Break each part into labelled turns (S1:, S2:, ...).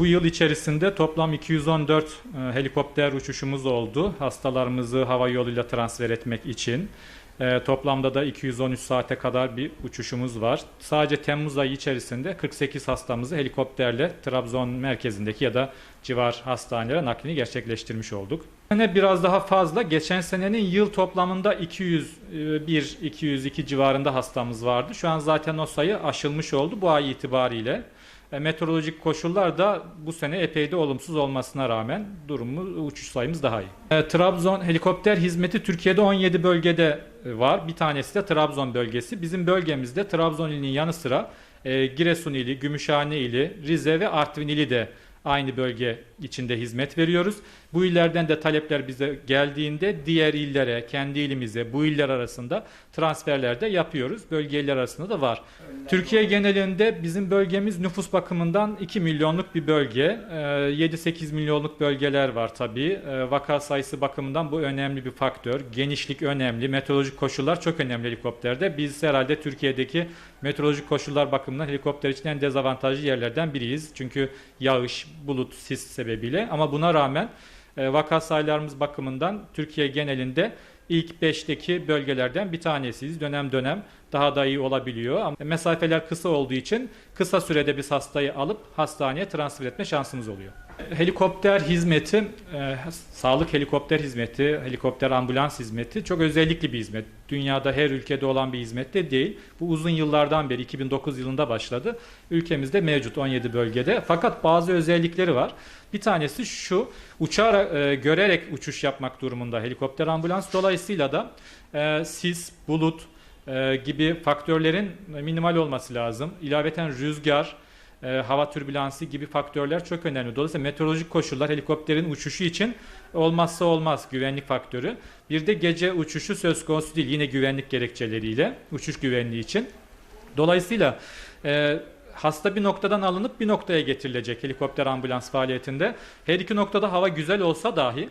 S1: Bu yıl içerisinde toplam 214 e, helikopter uçuşumuz oldu. Hastalarımızı hava yoluyla transfer etmek için. E, toplamda da 213 saate kadar bir uçuşumuz var. Sadece Temmuz ayı içerisinde 48 hastamızı helikopterle Trabzon merkezindeki ya da civar hastanelere naklini gerçekleştirmiş olduk. Yine biraz daha fazla. Geçen senenin yıl toplamında 201-202 civarında hastamız vardı. Şu an zaten o sayı aşılmış oldu bu ay itibariyle. E, Meteorolojik koşullar da bu sene epey de olumsuz olmasına rağmen durumumuz, uçuş sayımız daha iyi. E, Trabzon helikopter hizmeti Türkiye'de 17 bölgede e, var. Bir tanesi de Trabzon bölgesi. Bizim bölgemizde Trabzon ilinin yanı sıra e, Giresun ili, Gümüşhane ili, Rize ve Artvin ili de aynı bölge içinde hizmet veriyoruz. Bu illerden de talepler bize geldiğinde diğer illere, kendi ilimize, bu iller arasında transferler de yapıyoruz. Bölge iller arasında da var. Türkiye genelinde bizim bölgemiz nüfus bakımından 2 milyonluk bir bölge. Ee, 7-8 milyonluk bölgeler var tabii. Ee, Vaka sayısı bakımından bu önemli bir faktör. Genişlik önemli. Meteorolojik koşullar çok önemli helikopterde. Biz herhalde Türkiye'deki meteorolojik koşullar bakımından helikopter için en dezavantajlı yerlerden biriyiz. Çünkü yağış, bulut, sis sebebiyle. Ama buna rağmen e, vaka sayılarımız bakımından Türkiye genelinde ilk 5'teki bölgelerden bir tanesiyiz. Dönem dönem daha da iyi olabiliyor. Ama mesafeler kısa olduğu için kısa sürede biz hastayı alıp hastaneye transfer etme şansımız oluyor. Helikopter hizmeti, e, sağlık helikopter hizmeti, helikopter ambulans hizmeti çok özellikli bir hizmet. Dünyada her ülkede olan bir hizmet de değil. Bu uzun yıllardan beri 2009 yılında başladı. Ülkemizde mevcut 17 bölgede. Fakat bazı özellikleri var. Bir tanesi şu, uçağı e, görerek uçuş yapmak durumunda helikopter ambulans. Dolayısıyla da e, sis, bulut e, gibi faktörlerin minimal olması lazım. İlaveten rüzgar, e, hava türbülansı gibi faktörler çok önemli. Dolayısıyla meteorolojik koşullar helikopterin uçuşu için olmazsa olmaz güvenlik faktörü. Bir de gece uçuşu söz konusu değil yine güvenlik gerekçeleriyle uçuş güvenliği için. Dolayısıyla e, hasta bir noktadan alınıp bir noktaya getirilecek helikopter ambulans faaliyetinde. Her iki noktada hava güzel olsa dahi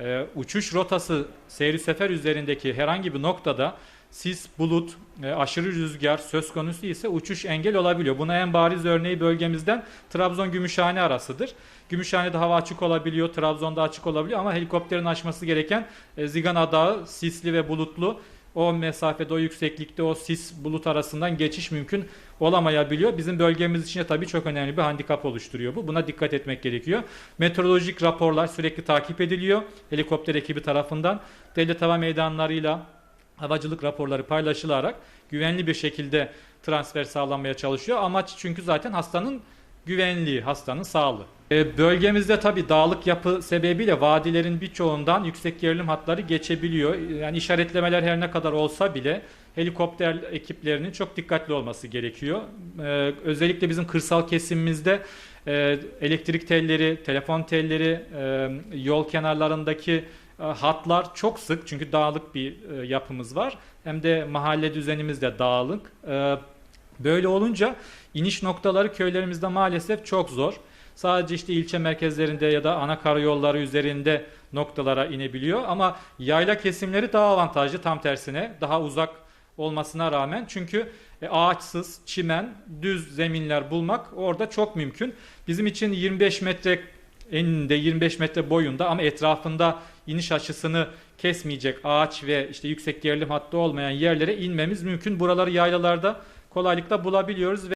S1: e, uçuş rotası seyri sefer üzerindeki herhangi bir noktada sis, bulut, e, aşırı rüzgar söz konusu ise uçuş engel olabiliyor. Buna en bariz örneği bölgemizden Trabzon-Gümüşhane arasıdır. Gümüşhane'de hava açık olabiliyor, Trabzon'da açık olabiliyor ama helikopterin aşması gereken e, Zigana Dağı sisli ve bulutlu. O mesafede, o yükseklikte o sis bulut arasından geçiş mümkün olamayabiliyor. Bizim bölgemiz için de tabii çok önemli bir handikap oluşturuyor bu. Buna dikkat etmek gerekiyor. Meteorolojik raporlar sürekli takip ediliyor helikopter ekibi tarafından. Devlet hava meydanlarıyla havacılık raporları paylaşılarak güvenli bir şekilde transfer sağlanmaya çalışıyor. Amaç çünkü zaten hastanın güvenliği, hastanın sağlığı. E, bölgemizde tabi dağlık yapı sebebiyle vadilerin birçoğundan yüksek gerilim hatları geçebiliyor. Yani işaretlemeler her ne kadar olsa bile helikopter ekiplerinin çok dikkatli olması gerekiyor. E, özellikle bizim kırsal kesimimizde e, elektrik telleri, telefon telleri, e, yol kenarlarındaki hatlar çok sık çünkü dağlık bir e, yapımız var. Hem de mahalle düzenimiz de dağlık. E, Böyle olunca iniş noktaları köylerimizde maalesef çok zor. Sadece işte ilçe merkezlerinde ya da ana karayolları üzerinde noktalara inebiliyor ama yayla kesimleri daha avantajlı tam tersine daha uzak olmasına rağmen çünkü e, ağaçsız, çimen, düz zeminler bulmak orada çok mümkün. Bizim için 25 metre eninde 25 metre boyunda ama etrafında iniş açısını kesmeyecek ağaç ve işte yüksek gerilim hattı olmayan yerlere inmemiz mümkün. Buraları yaylalarda kolaylıkla bulabiliyoruz ve